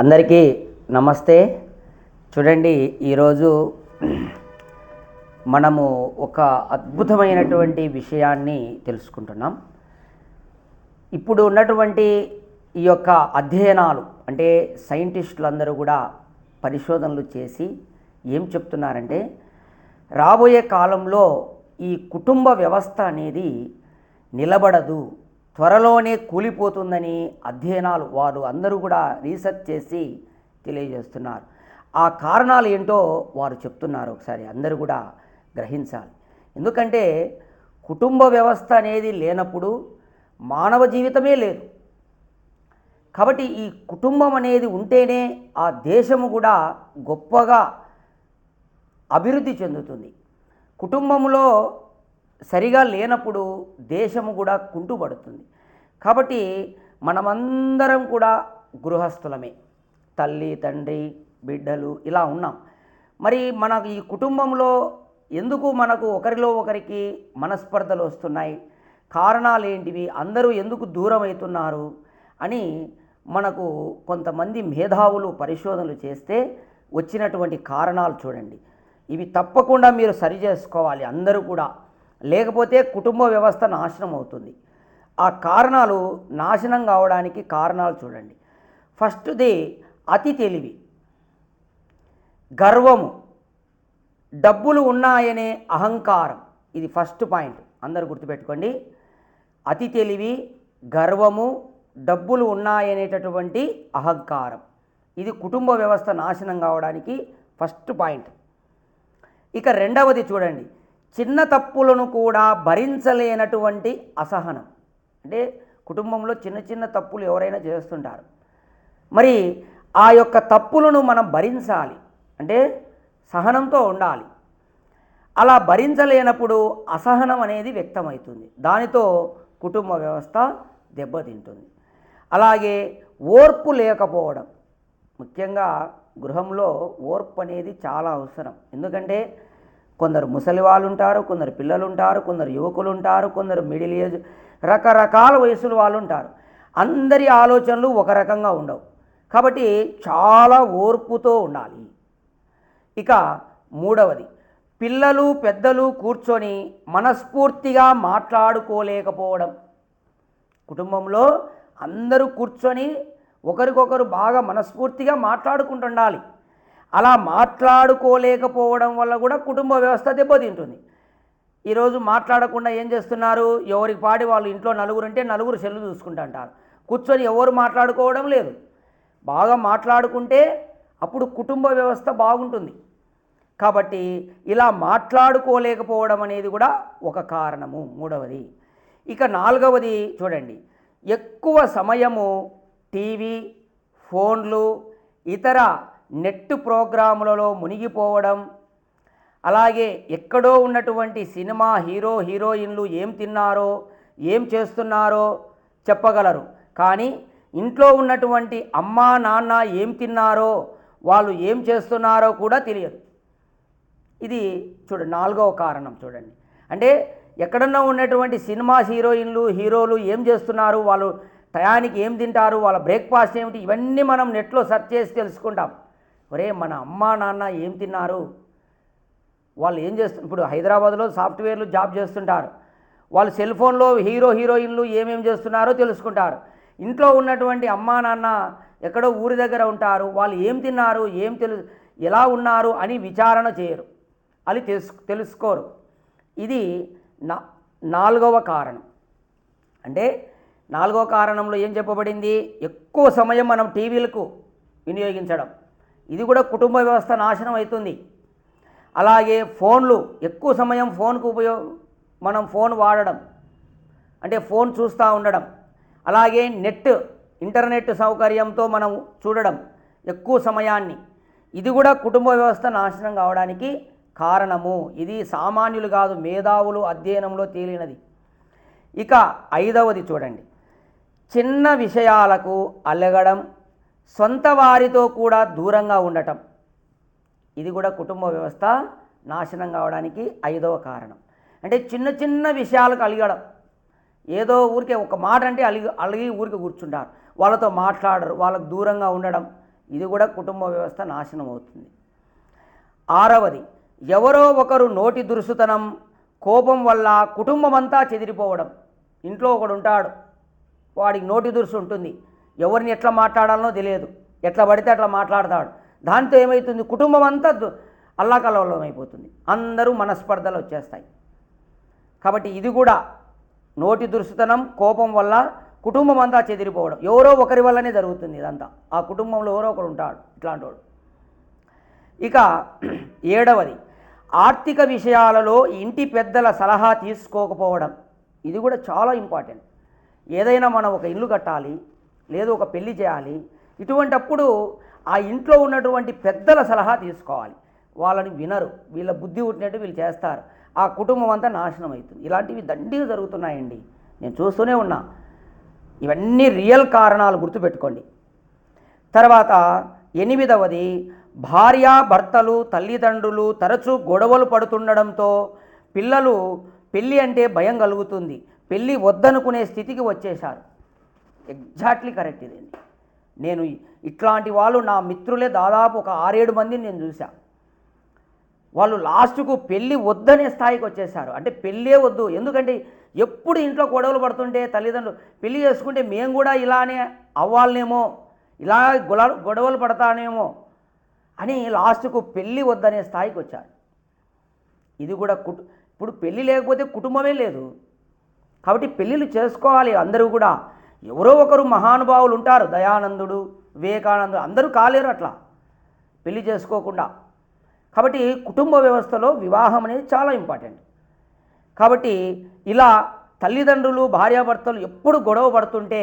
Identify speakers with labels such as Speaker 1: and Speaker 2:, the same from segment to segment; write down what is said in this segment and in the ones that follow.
Speaker 1: అందరికీ నమస్తే. చూడండి ఈరోజు మనము ఒక అద్భుతమైనటువంటి విషయాన్ని తెలుసుకుంటున్నాం. ఇప్పుడు ఉన్నటువంటి ఈ యొక్క అధ్యయనాలు అంటే సైంటిస్టులు అందరూ కూడా పరిశోధనలు చేసి ఏం చెప్తున్నారంటే రాబోయే కాలంలో ఈ కుటుంబ వ్యవస్థ అనేది నిలబడదు. త్వరలోనే కూలిపోతుందని అధ్యయనాలు వారు అందరూ కూడా రీసెర్చ్ చేసి తెలియజేస్తున్నారు. ఆ కారణాలు ఏంటో వారు చెప్తున్నారు ఒకసారి అందరూ కూడా గ్రహించాలి. ఎందుకంటే కుటుంబ వ్యవస్థ అనేది లేనప్పుడు మానవ జీవితమే లేదు. కాబట్టి ఈ కుటుంబం అనేది ఉంటేనే ఆ దేశము కూడా గొప్పగా అభివృద్ధి చెందుతుంది. కుటుంబంలో సరిగా లేనప్పుడు దేశము కూడా కుంటుపడుతుంది. కాబట్టి మనమందరం కూడా గృహస్థులమే. తల్లి తండ్రి బిడ్డలు ఇలా ఉన్నాం. మరి మన ఈ కుటుంబంలో ఎందుకు మనకు ఒకరిలో ఒకరికి మనస్పర్ధలు వస్తున్నాయి? కారణాలు ఏంటివి? అందరూ ఎందుకు దూరం అవుతున్నారు అని మనకు కొంతమంది మేధావులు పరిశోధనలు చేస్తే వచ్చినటువంటి కారణాలు చూడండి. ఇవి తప్పకుండా మీరు సరి చేసుకోవాలి అందరూ కూడా. లేకపోతే కుటుంబ వ్యవస్థ నాశనం అవుతుంది. ఆ కారణాలు నాశనం కావడానికి కారణాలు చూడండి. ఫస్ట్ది అతి తెలివి. గర్వము. డబ్బులు ఉన్నాయనే అహంకారం. ఇది ఫస్ట్ పాయింట్. అందరూ గుర్తుపెట్టుకోండి. అతి తెలివి గర్వము డబ్బులు ఉన్నాయనేటటువంటి అహంకారం. ఇది కుటుంబ వ్యవస్థ నాశనం కావడానికి ఫస్ట్ పాయింట్. ఇక రెండవది చూడండి. చిన్న తప్పులను కూడా భరించలేనటువంటి అసహనం. అంటే కుటుంబంలో చిన్న చిన్న తప్పులు ఎవరైనా చేస్తుంటారు. మరి ఆ యొక్క తప్పులను మనం భరించాలి. అంటే సహనంతో ఉండాలి. అలా భరించలేనప్పుడు అసహనం అనేది వ్యక్తమవుతుంది. దానితో కుటుంబ వ్యవస్థ దెబ్బతింటుంది. అలాగే ఓర్పు లేకపోవడం. ముఖ్యంగా గృహంలో ఓర్పు అనేది చాలా అవసరం. ఎందుకంటే కొందరు ముసలి వాళ్ళు ఉంటారు కొందరు పిల్లలు ఉంటారు కొందరు యువకులు ఉంటారు కొందరు మిడిల్ ఏజ్ రకరకాల వయసుల వాళ్ళు ఉంటారు అందరి ఆలోచనలు ఒక రకంగా ఉండవు. కాబట్టి చాలా ఓర్పుతో ఉండాలి. ఇక మూడవది పిల్లలు పెద్దలు కూర్చొని మనస్ఫూర్తిగా మాట్లాడుకోలేకపోవడం. కుటుంబంలో అందరూ కూర్చొని ఒకరికొకరు బాగా మనస్ఫూర్తిగా మాట్లాడుకుంటుండాలి. అలా మాట్లాడుకోలేకపోవడం వల్ల కూడా కుటుంబ వ్యవస్థ దెబ్బతింటుంది. ఈరోజు మాట్లాడకుండా ఏం చేస్తున్నారు? ఎవరికి పాడి వాళ్ళు ఇంట్లో నలుగురు అంటే నలుగురు సెల్లు చూసుకుంటుంటారు. కూర్చొని ఎవరు మాట్లాడుకోవడం లేదు. బాగా మాట్లాడుకుంటే అప్పుడు కుటుంబ వ్యవస్థ బాగుంటుంది. కాబట్టి ఇలా మాట్లాడుకోలేకపోవడం అనేది కూడా ఒక కారణము. మూడవది. ఇక నాలుగవది చూడండి. ఎక్కువ సమయము టీవీ ఫోన్లు ఇతర నెట్ ప్రోగ్రాములలో మునిగిపోవడం అలాగే ఎక్కడో ఉన్నటువంటి సినిమా హీరో హీరోయిన్లు ఏం తిన్నారో ఏం చేస్తున్నారో చెప్పగలరు. కానీ ఇంట్లో ఉన్నటువంటి అమ్మా నాన్న ఏం తిన్నారో వాళ్ళు ఏం చేస్తున్నారో కూడా తెలియదు. ఇది చూడండి నాలుగవ కారణం చూడండి. అంటే ఎక్కడన్నా ఉన్నటువంటి సినిమా హీరోయిన్లు హీరోలు ఏం చేస్తున్నారు వాళ్ళు టయానికి ఏం తింటారు వాళ్ళ బ్రేక్ఫాస్ట్ ఏమిటి ఇవన్నీ మనం నెట్లో సెర్చ్ చేసి తెలుసుకుంటాం. ఒరే మన అమ్మా నాన్న ఏం తిన్నారు? వాళ్ళు ఏం చేస్తు ఇప్పుడు హైదరాబాద్లో సాఫ్ట్వేర్లు జాబ్ చేస్తుంటారు. వాళ్ళు సెల్ ఫోన్లో హీరో హీరోయిన్లు ఏమేం చేస్తున్నారో తెలుసుకుంటారు. ఇంట్లో ఉన్నటువంటి అమ్మా నాన్న ఎక్కడో ఊరి దగ్గర ఉంటారు. వాళ్ళు ఏం తిన్నారు ఏం తెలు ఎలా ఉన్నారు అని విచారణ చేయరు. అది తెలుసు తెలుసుకోరు. ఇది నా నాలుగవ కారణం. అంటే నాలుగవ కారణంలో ఏం చెప్పబడింది? ఎక్కువ సమయం మనం టీవీలకు వినియోగించడం. ఇది కూడా కుటుంబ వ్యవస్థ నాశనం అవుతుంది. అలాగే ఫోన్లు ఎక్కువ సమయం ఫోన్కు ఉపయోగ మనం ఫోన్ వాడడం అంటే ఫోన్ చూస్తూ ఉండడం అలాగే నెట్ ఇంటర్నెట్ సౌకర్యంతో మనం చూడడం ఎక్కువ సమయాన్ని ఇది కూడా కుటుంబ వ్యవస్థ నాశనం కావడానికి కారణము. ఇది సామాన్యులు కాదు మేధావులు అధ్యయనంలో తేలినది. ఇక ఐదవది చూడండి. చిన్న విషయాలకు అలగడం సొంత వారితో కూడా దూరంగా ఉండటం. ఇది కూడా కుటుంబ వ్యవస్థ నాశనం కావడానికి ఐదవ కారణం. అంటే చిన్న చిన్న విషయాలకు అలిగడం. ఏదో ఊరికే ఒక మాట అంటే అలిగి అలిగి ఊరికి కూర్చుంటారు. వాళ్ళతో మాట్లాడరు వాళ్ళకు దూరంగా ఉండడం. ఇది కూడా కుటుంబ వ్యవస్థ నాశనం అవుతుంది. ఆరవది ఎవరో ఒకరు నోటి దురుసుతనం కోపం వల్ల కుటుంబం అంతా చెదిరిపోవడం. ఇంట్లో ఒకడు ఉంటాడు. వాడికి నోటి దురుసు ఉంటుంది. ఎవరిని ఎట్లా మాట్లాడాలనో తెలియదు. ఎట్లా పడితే అట్లా మాట్లాడతాడు. దాంతో ఏమవుతుంది కుటుంబం అంతా దు- అల్లాకల్లోలం అయిపోతుంది. అందరూ మనస్పర్ధలు వచ్చేస్తాయి. కాబట్టి ఇది కూడా నోటి దురుసుతనం కోపం వల్ల కుటుంబం అంతా చెదిరిపోవడం. ఎవరో ఒకరి వల్లనే జరుగుతుంది ఇదంతా. ఆ కుటుంబంలో ఎవరో ఒకరు ఉంటాడు ఇట్లాంటోడు. ఇక ఏడవది. ఆర్థిక విషయాలలో ఇంటి పెద్దల సలహా తీసుకోకపోవడం. ఇది కూడా చాలా ఇంపార్టెంట్. ఏదైనా మనం ఒక ఇల్లు కట్టాలి. లేదు ఒక పెళ్ళి చేయాలి. ఇటువంటప్పుడు ఆ ఇంట్లో ఉన్నటువంటి పెద్దల సలహా తీసుకోవాలి. వాళ్ళని వినరు. వీళ్ళ బుద్ధి పుట్టినట్టు వీళ్ళు చేస్తారు. ఆ కుటుంబం అంతా నాశనం అవుతుంది. ఇలాంటివి దండిగా జరుగుతున్నాయండి. నేను చూస్తూనే ఉన్నా. ఇవన్నీ రియల్ కారణాలు గుర్తుపెట్టుకోండి. తర్వాత ఎనిమిదవది భార్య భర్తలు తల్లిదండ్రులు తరచూ గొడవలు పడుతుండడంతో పిల్లలు పెళ్ళి అంటే భయం కలుగుతుంది. పెళ్ళి వద్దనుకునే స్థితికి వచ్చేశారు. ఎగ్జాక్ట్లీ కరెక్ట్ ఇది. నేను ఇట్లాంటి వాళ్ళు నా మిత్రులే దాదాపు ఒక ఆరేడు మందిని నేను చూసా వాళ్ళు లాస్ట్కు పెళ్ళి వద్దనే స్థాయికి వచ్చేసారు అంటే పెళ్ళే వద్దు. ఎందుకంటే ఎప్పుడు ఇంట్లో గొడవలు పడుతుంటే తల్లిదండ్రులు పెళ్ళి చేసుకుంటే మేము కూడా ఇలానే అవ్వాలనేమో ఇలా గొల గొడవలు పడతానేమో అని లాస్ట్కు పెళ్ళి వద్దనే స్థాయికి వచ్చారు. ఇది కూడా కుటు ఇప్పుడు పెళ్ళి లేకపోతే కుటుంబమే లేదు. కాబట్టి పెళ్ళిళ్ళు చేసుకోవాలి అందరూ కూడా. ఎవరో ఒకరు మహానుభావులు ఉంటారు దయానందుడు వివేకానందుడు అందరూ కాలేరు అట్లా. పెళ్ళి చేసుకోకుండా. కాబట్టి కుటుంబ వ్యవస్థలో వివాహం అనేది చాలా ఇంపార్టెంట్. కాబట్టి ఇలా తల్లిదండ్రులు భార్యాభర్తలు ఎప్పుడు గొడవ పడుతుంటే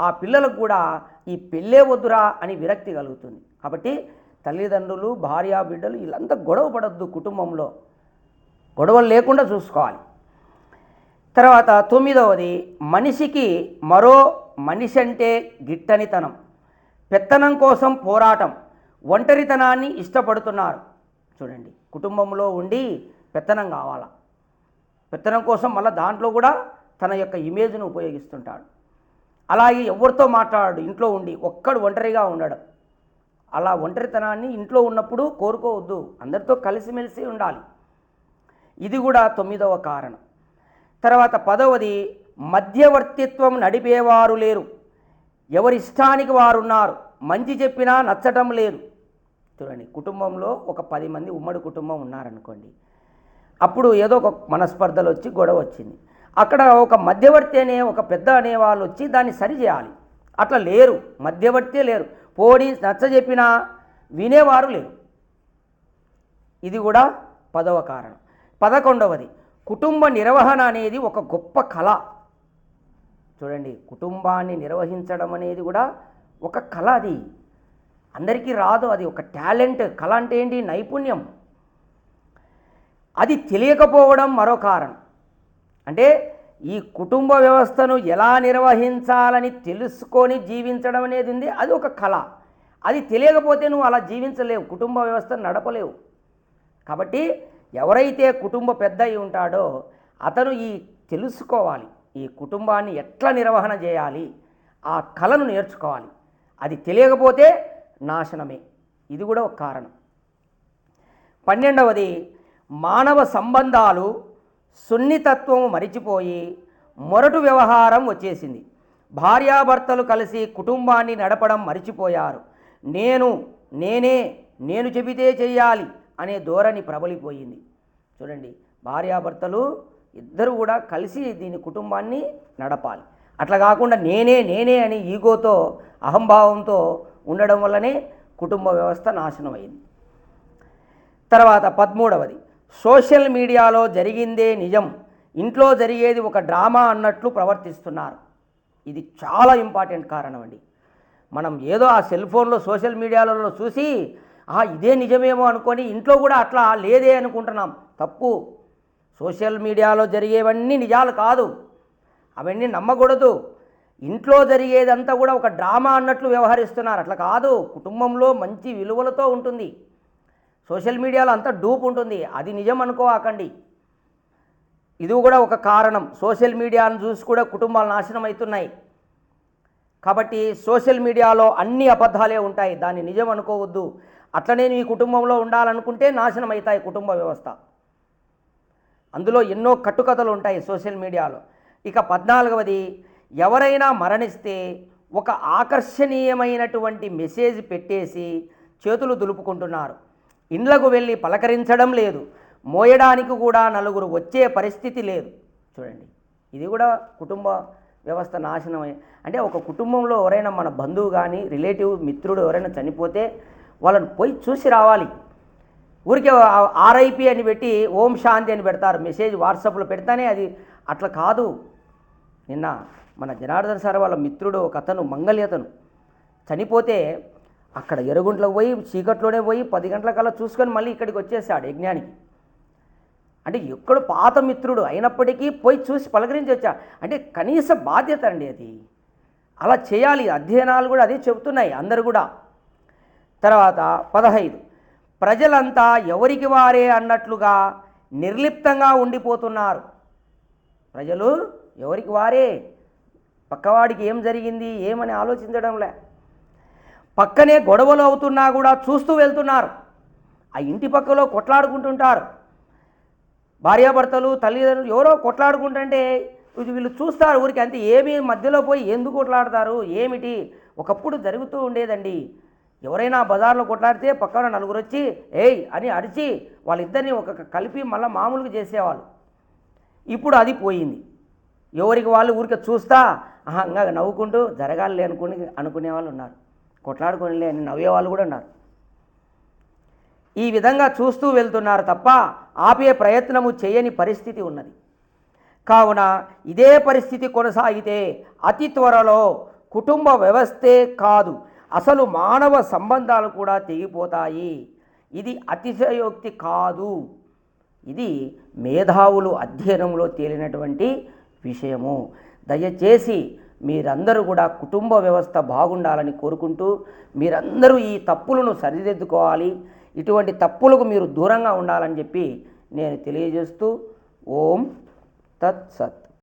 Speaker 1: ఆ పిల్లలకు కూడా ఈ పెళ్ళే వద్దురా అని విరక్తి కలుగుతుంది. కాబట్టి తల్లిదండ్రులు భార్యా బిడ్డలు వీళ్ళంతా గొడవ పడద్దు కుటుంబంలో. గొడవలు లేకుండా చూసుకోవాలి. తర్వాత తొమ్మిదవది మనిషికి మరో మనిషి అంటే గిట్టనితనం పెత్తనం కోసం పోరాటం ఒంటరితనాన్ని ఇష్టపడుతున్నారు. చూడండి కుటుంబంలో ఉండి పెత్తనం కావాలా. పెత్తనం కోసం మళ్ళీ దాంట్లో కూడా తన యొక్క ఇమేజ్ను ఉపయోగిస్తుంటాడు. అలాగే ఎవరితో మాట్లాడాడు ఇంట్లో ఉండి ఒక్కడు ఒంటరిగా ఉండడం. అలా ఒంటరితనాన్ని ఇంట్లో ఉన్నప్పుడు కోరుకోవద్దు అందరితో కలిసిమెలిసి ఉండాలి. ఇది కూడా తొమ్మిదవ కారణం. తర్వాత పదవది మధ్యవర్తిత్వం నడిపేవారు లేరు. ఎవరిష్టానికి వారు ఉన్నారు మంచి చెప్పినా నచ్చటం లేదు. చూడండి కుటుంబంలో ఒక పది మంది ఉమ్మడి కుటుంబం ఉన్నారనుకోండి అప్పుడు ఏదో ఒక మనస్పర్ధలు వచ్చి గొడవ వచ్చింది. అక్కడ ఒక మధ్యవర్తి అనే ఒక పెద్ద అనే వాళ్ళు వచ్చి దాన్ని సరిచేయాలి అట్లా లేరు మధ్యవర్తే లేరు. పోడి నచ్చ చెప్పినా వినేవారు లేరు. ఇది కూడా పదవ కారణం. పదకొండవది కుటుంబ నిర్వహణ అనేది ఒక గొప్ప కళ. చూడండి కుటుంబాన్ని నిర్వహించడం అనేది కూడా ఒక కళ అది. అందరికీ రాదు అది ఒక టాలెంట్. కళ అంటే ఏంటి? నైపుణ్యం. అది తెలియకపోవడం మరో కారణం. అంటే ఈ కుటుంబ వ్యవస్థను ఎలా నిర్వహించాలని తెలుసుకొని జీవించడం అనేది ఉంది అది ఒక కళ. అది తెలియకపోతే నువ్వు అలా జీవించలేవు కుటుంబ వ్యవస్థను నడపలేవు. కాబట్టి ఎవరైతే కుటుంబ పెద్ద అయి ఉంటాడో అతను ఈ తెలుసుకోవాలి. ఈ కుటుంబాన్ని ఎట్లా నిర్వహణ చేయాలి? ఆ కళను నేర్చుకోవాలి. అది తెలియకపోతే నాశనమే. ఇది కూడా ఒక కారణం. పన్నెండవది మానవ సంబంధాలు సున్నితత్వం మరిచిపోయి మొరటు వ్యవహారం వచ్చేసింది. భార్యాభర్తలు కలిసి కుటుంబాన్ని నడపడం మరిచిపోయారు. నేను నేనే నేను చెబితే చెయ్యాలి అనే ధోరణి ప్రబలిపోయింది. చూడండి భార్యాభర్తలు ఇద్దరు కూడా కలిసి దీని కుటుంబాన్ని నడపాలి. అట్లా కాకుండా నేనే నేనే అని ఈగోతో అహంభావంతో ఉండడం వల్లనే కుటుంబ వ్యవస్థ నాశనం అయింది తర్వాత పదమూడవది సోషల్ మీడియాలో జరిగిందే నిజం ఇంట్లో జరిగేది ఒక డ్రామా అన్నట్లు ప్రవర్తిస్తున్నారు. ఇది చాలా ఇంపార్టెంట్ కారణం అండి. మనం ఏదో ఆ సెల్ ఫోన్లో సోషల్ మీడియాలలో చూసి ఆ ఇదే నిజమేమో అనుకొని ఇంట్లో కూడా అట్లా లేదే అనుకుంటున్నాం. తప్పు. సోషల్ మీడియాలో జరిగేవన్నీ నిజాలు కాదు. అవన్నీ నమ్మకూడదు. ఇంట్లో జరిగేదంతా కూడా ఒక డ్రామా అన్నట్లు వ్యవహరిస్తున్నారు. అట్లా కాదు. కుటుంబంలో మంచి విలువలతో ఉంటుంది. సోషల్ మీడియాలో అంతా డూప్ ఉంటుంది. అది నిజం అనుకోవాకండి. ఇది కూడా ఒక కారణం. సోషల్ మీడియాను చూసి కూడా కుటుంబాలు నాశనం అవుతున్నాయి. కాబట్టి సోషల్ మీడియాలో అన్ని అబద్ధాలే ఉంటాయి. దాన్ని నిజం అనుకోవద్దు. అట్లనే నీ కుటుంబంలో ఉండాలనుకుంటే నాశనం అవుతాయి కుటుంబ వ్యవస్థ. అందులో ఎన్నో కట్టుకథలు ఉంటాయి సోషల్ మీడియాలో. ఇక పద్నాలుగవది ఎవరైనా మరణిస్తే ఒక ఆకర్షణీయమైనటువంటి మెసేజ్ పెట్టేసి చేతులు దులుపుకుంటున్నారు. ఇండ్లకు వెళ్ళి పలకరించడం లేదు. మోయడానికి కూడా నలుగురు వచ్చే పరిస్థితి లేదు. చూడండి ఇది కూడా కుటుంబ వ్యవస్థ నాశనమై అంటే ఒక కుటుంబంలో ఎవరైనా మన బంధువు కానీ రిలేటివ్ మిత్రుడు ఎవరైనా చనిపోతే వాళ్ళని పోయి చూసి రావాలి. ఊరికే ఆర్ఐపి అని పెట్టి ఓం శాంతి అని పెడతారు. మెసేజ్ వాట్సాప్లో పెడతానే అది. అట్లా కాదు. నిన్న మన జనార్దన్ సార్ వాళ్ళ మిత్రుడు ఒక అతను మంగళి చనిపోతే అక్కడ ఎరుగుంట్లకు పోయి చీకట్లోనే పోయి పది గంటల కల్లా చూసుకొని మళ్ళీ ఇక్కడికి వచ్చేసాడు యజ్ఞానికి. అంటే ఎక్కడ పాత మిత్రుడు అయినప్పటికీ పోయి చూసి పలకరించి వచ్చా. అంటే కనీస బాధ్యత అండి అది. అలా చేయాలి. అధ్యయనాలు కూడా అదే చెబుతున్నాయి అందరు కూడా. తర్వాత పదహైదు. ప్రజలంతా ఎవరికి వారే అన్నట్లుగా నిర్లిప్తంగా ఉండిపోతున్నారు. ప్రజలు ఎవరికి వారే? పక్కవాడికి ఏం జరిగింది? ఏమని ఆలోచించడంలే. పక్కనే గొడవలు అవుతున్నా కూడా చూస్తూ వెళ్తున్నారు. ఆ ఇంటి పక్కలో కొట్లాడుకుంటుంటారు. భార్యాభర్తలు తల్లిదండ్రులు ఎవరో కొట్లాడుకుంటుంటే వీళ్ళు చూస్తారు ఊరికి అంతే. ఏమి మధ్యలో పోయి ఎందుకు కొట్లాడతారు? ఏమిటి? ఒకప్పుడు జరుగుతూ ఉండేదండి. ఎవరైనా బజార్లో కొట్లాడితే పక్కన నలుగురు వచ్చి ఏయ్ అని అరిచి వాళ్ళిద్దరిని ఒక కలిపి మళ్ళీ మామూలుగా చేసేవాళ్ళు. ఇప్పుడు అది పోయింది. ఎవరికి వాళ్ళు ఊరికే చూస్తా అహంగా ఇంకా నవ్వుకుంటూ జరగాలి అనుకుని అనుకునే వాళ్ళు ఉన్నారు. కొట్లాడుకునిలే అని నవ్వే వాళ్ళు కూడా ఉన్నారు. ఈ విధంగా చూస్తూ వెళ్తున్నారు తప్ప ఆపే ప్రయత్నము చేయని పరిస్థితి ఉన్నది. కావున ఇదే పరిస్థితి కొనసాగితే అతి త్వరలో కుటుంబ వ్యవస్థే కాదు. అసలు మానవ సంబంధాలు కూడా తెగిపోతాయి. ఇది అతిశయోక్తి కాదు. ఇది మేధావులు అధ్యయనంలో తేలినటువంటి విషయము. దయచేసి మీరందరూ కూడా కుటుంబ వ్యవస్థ బాగుండాలని కోరుకుంటూ మీరందరూ ఈ తప్పులను సరిదిద్దుకోవాలి. ఇటువంటి తప్పులకు మీరు దూరంగా ఉండాలని చెప్పి నేను తెలియజేస్తూ ఓం తత్సత్.